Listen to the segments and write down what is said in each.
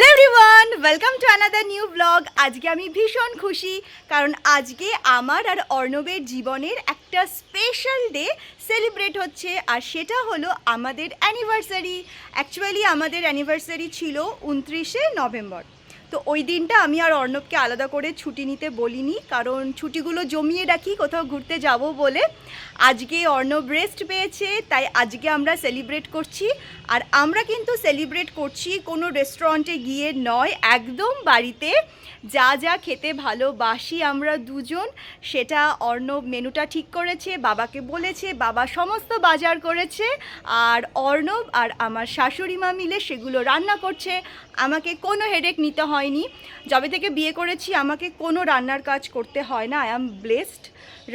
Hello everyone welcome to another new blog আজকে আমি ভীষণ খুশি, কারণ আজকে আমার আর অর্ণবের জীবনের একটা স্পেশাল ডে সেলিব্রেট হচ্ছে, আর সেটা হলো আমাদের অ্যানিভার্সারি অ্যাকচুয়ালি আমাদের অ্যানিভার্সারি ছিল উনত্রিশে নভেম্বর। তো ওই দিনটা আমি আর অর্ণবকে আলাদা করে ছুটি নিতে বলিনি, কারণ ছুটিগুলো জমিয়ে রাখি, কোথাও ঘুরতে যাব বলে। আজকে অর্ণব রেস্ট পেয়েছে, তাই আজকে আমরা সেলিব্রেট করছি। আর আমরা কিন্তু সেলিব্রেট করছি কোনো রেস্টুরেন্টে গিয়ে নয়, একদম বাড়িতে। যা যা খেতে ভালোবাসি আমরা দুজন, সেটা অর্ণব মেনুটা ঠিক করেছে, বাবাকে বলেছে, বাবা সমস্ত বাজার করেছে। আর অর্ণব আর আমার শাশুড়ি মা মিলে সেগুলো রান্না করছে। আমাকে কোনো হেডেক নিতে হয়নি। যবে থেকে বিয়ে করেছি, আমাকে কোনো রান্নার কাজ করতে হয় না। আই অ্যাম ব্লেসড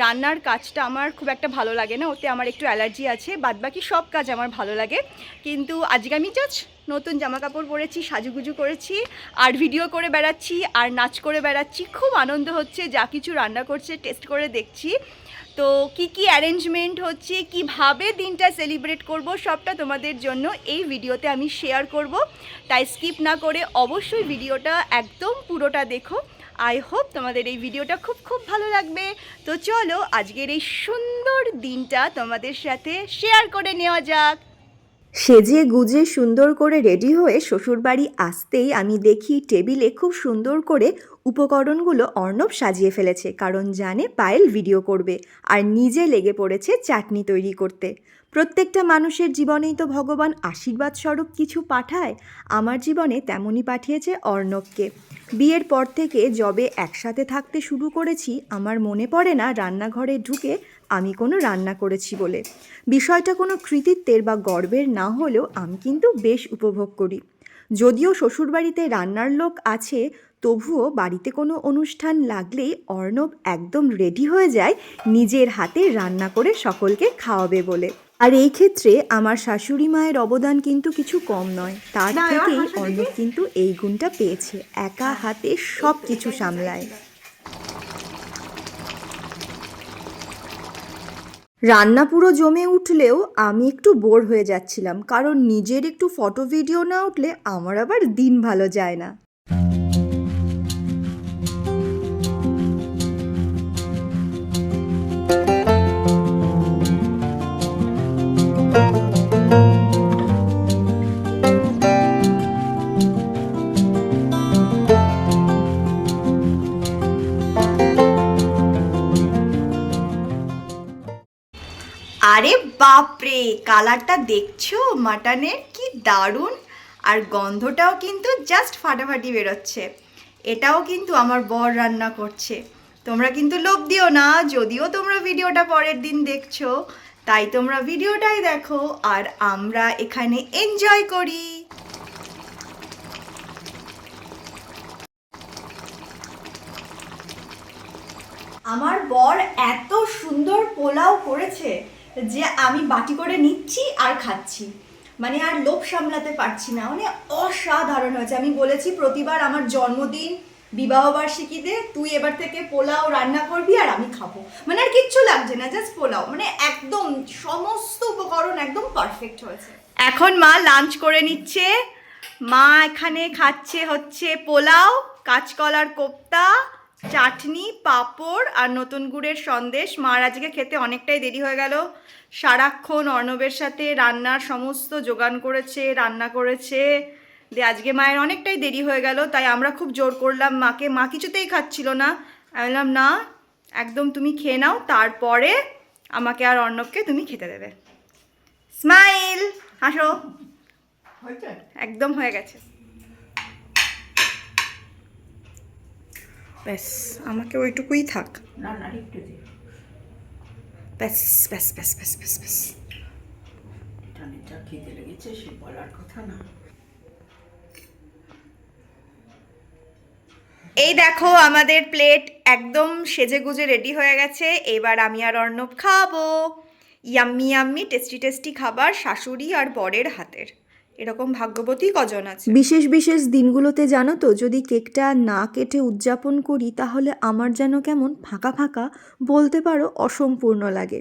রান্নার কাজটা আমার খুব একটা ভালো লাগে না। ওতে আমার একটু অ্যালার্জি আছে, বাদবাকি সব কাজ আমার ভালো লাগে। কিন্তু আজকে আমি জাস্ট নতুন জামা কাপড় পরেছি, সাজুগুজু করেছি, আর ভিডিও করে বেড়াচ্ছি, আর নাচ করে বেড়াচ্ছি। খুব আনন্দ হচ্ছে, যা কিছু রান্না করছে টেস্ট করে দেখছি। তো কি কি অ্যারেঞ্জমেন্ট হচ্ছে, কীভাবে দিনটা সেলিব্রেট করব, সবটা তোমাদের জন্য এই ভিডিওতে আমি শেয়ার করব। তাই স্কিপ না করে অবশ্যই ভিডিওটা একদম পুরোটা দেখো। আই হোপ তোমাদের এই ভিডিওটা খুব খুব ভালো লাগবে। তো চলো আজকের এই সুন্দর দিনটা তোমাদের সাথে শেয়ার করে নেওয়া যাক। সেজে গুজে সুন্দর করে রেডি হয়ে শ্বশুরবাড়ি আসতেই আমি দেখি টেবিলে খুব সুন্দর করে উপকরণগুলো অর্ণব সাজিয়ে ফেলেছে, কারণ জানে পায়েল ভিডিও করবে আর নিজে লেগে পড়েছে চাটনি তৈরি করতে। প্রত্যেকটা মানুষের জীবনেই তো ভগবান আশীর্বাদ স্বরূপ কিছু পাঠায়, আমার জীবনে তেমনই পাঠিয়েছে অর্ণবকে। বিয়ের পর থেকে যবে একসাথে থাকতে শুরু করেছি, আমার মনে পড়ে না রান্নাঘরে ঢুকে আমি কোনো রান্না করেছি বলে। বিষয়টা কোনো কৃতিত্বের বা গর্বের না হলেও আমি কিন্তু বেশ উপভোগ করি। যদিও শ্বশুরবাড়িতে রান্নার লোক আছে তবুও বাড়িতে কোনো অনুষ্ঠান লাগলেই অর্ণব একদম রেডি হয়ে যায় নিজের হাতে রান্না করে সকলকে খাওয়াবে বলে। আর এই ক্ষেত্রে আমার শাশুড়ি মায়ের অবদান কিন্তু কিছু কম নয়। তার থেকেই অর্ণব কিন্তু এই গুণটা পেয়েছে। একা হাতে সব কিছু সামলায়। রান্না পুরো জমে উঠলেও আমি একটু বোর হয়ে যাচ্ছিলাম, কারণ নিজের একটু ফটো ভিডিও না উঠলে আমার আবার দিন ভালো যায় না। আরে বাপরে, কালারটা দেখছ? মাটনের? কি দারুণ! আর গন্ধটাও কিন্তু জাস্ট ফাটাফাটি বেরোচ্ছে। এটাও কিন্তু আমার বর রান্না করছে। তোমরা কিন্তু লোভ দিও না, যদিও তোমরা ভিডিওটা পরের দিন দেখছ। তাই তোমরা ভিডিওটাই দেখো, আর আমরা এখানে এনজয় করি। আমার বর এত সুন্দর পোলাও করেছে। যে আমি বাটি করে নিচ্ছি আর খাচ্ছি। মানে আর লোভ সামলাতে পারছি না। মানে অসাধারণ হয়েছে। আমি বলেছি, প্রতিবার আমার জন্মদিন, বিবাহ বার্ষিকীতে তুই এবার থেকে পোলাও রান্না করবি আর আমি খাব। মানে আর কিচ্ছু লাগছে না জাস্ট পোলাও। মানে একদম সমস্ত উপকরণ একদম পারফেক্ট হয়েছে। এখন মা লাঞ্চ করে নিচ্ছে। মা এখানে খাচ্ছে হচ্ছে পোলাও, কাঁচকলার কোপ্তা চাটনি পাঁপড় আর নতুন গুড়ের সন্দেশ। মার আজকে খেতে অনেকটাই দেরি হয়ে গেল। সারাক্ষণ অর্ণবের সাথে রান্নার সমস্ত যোগান করেছে রান্না করেছে। দিয়ে আজকে মায়ের অনেকটাই দেরি হয়ে গেল তাই আমরা খুব জোর করলাম মাকে। মা কিছুতেই খাচ্ছিল না। আমি বললাম না একদম তুমি খেয়ে নাও তারপরে আমাকে আর অর্ণবকে তুমি খেতে দেবে। স্মাইল! হাসো একদম হয়ে গেছে। ব্যাস আমাকে ওইটুকুই থাক। ব্যাস ব্যাস ব্যাস ব্যাস ব্যাস ব্যাস। টানেটা লেগেছে সে বলার কথা না। এই দেখো আমাদের প্লেট একদম সেজে গুজে রেডি হয়ে গেছে। এবার আমি আর অর্ণব খাব। ইয়াম্মি ইয়াম্মি টেস্টি টেস্টি খাবার শাশুড়ি আর বরের হাতের। এরকম ভাগ্যবতী কজন আছে? বিশেষ বিশেষ দিনগুলোতে জানো তো, যদি কেকটা না কেটে উদযাপন করি, তাহলে আমার যেন কেমন ফাঁকা ফাঁকা বলতে পারো অসম্পূর্ণ লাগে।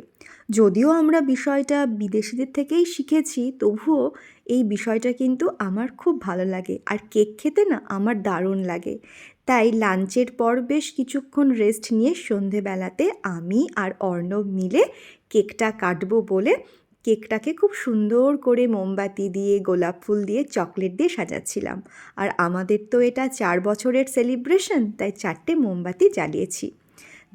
যদিও আমরা বিষয়টা বিদেশিদের থেকেই শিখেছি, তবুও এই বিষয়টা কিন্তু আমার খুব ভালো লাগে। আর কেক খেতে না আমার দারুণ লাগে। তাই লাঞ্চের পর বেশ কিছুক্ষণ রেস্ট নিয়ে সন্ধেবেলাতে আমি আর অর্ণব মিলে কেকটা কাটবো বলে কেকটাকে খুব সুন্দর করে মোমবাতি দিয়ে, গোলাপ ফুল দিয়ে, চকলেট দিয়ে সাজাচ্ছিলাম। আর আমাদের তো এটা চার বছরের সেলিব্রেশন, তাই চারটে মোমবাতি জ্বালিয়েছি।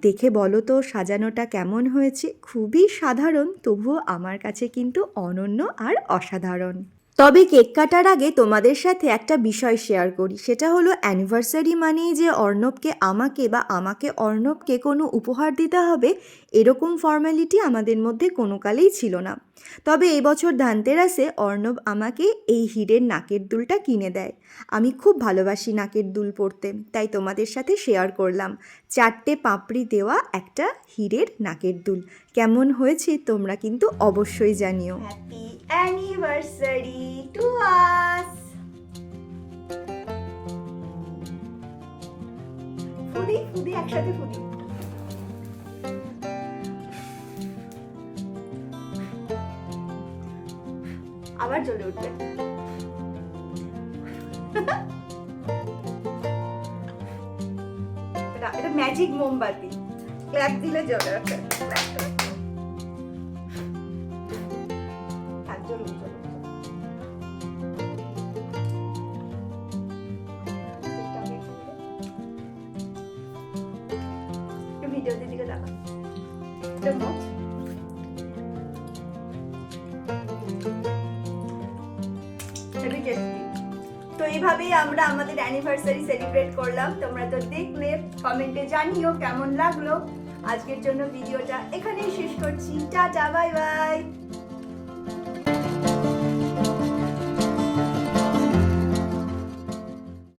দেখে বলো তো, সাজানোটা কেমন হয়েছে? খুবই সাধারণ, তবুও আমার কাছে কিন্তু অনন্য আর অসাধারণ। তবে কেক কাটার আগে তোমাদের সাথে একটা বিষয় শেয়ার করি। সেটা হলো অ্যানিভার্সারি মানেই যে অর্ণবকে আমাকে বা আমাকে অর্ণবকে কোনো উপহার দিতে হবে, এরকম ফর্ম্যালিটি আমাদের মধ্যে কোনো কালেই ছিল না। তবে এবছর ধানতেরাসে অর্ণব আমাকে এই হিরের নাকের দুলটা কিনে দেয়। আমি খুব ভালোবাসি নাকের দুল পরতে, তাই তোমাদের সাথে শেয়ার করলাম। চারটে পাপড়ি দেওয়া একটা হিরের নাকের দুল। কেমন হয়েছে তোমরা কিন্তু অবশ্যই জানিও। Happy anniversary to us foodie foodie একসাথে ফুদি আবার জ্বলে উঠবে। এটা ম্যাজিক মোমবাতি। ক্ল্যাপ দিলে জ্বলে ভিডিওর দিকে দেখা তো এইভাবেই আমরা আমাদের অ্যানিভার্সারি সেলিব্রেট করলাম। তোমরা তো দেখলে কমেন্টে জানিও কেমন লাগল। আজকের জন্য ভিডিওটা এখানেই শেষ করছি। Tata bye bye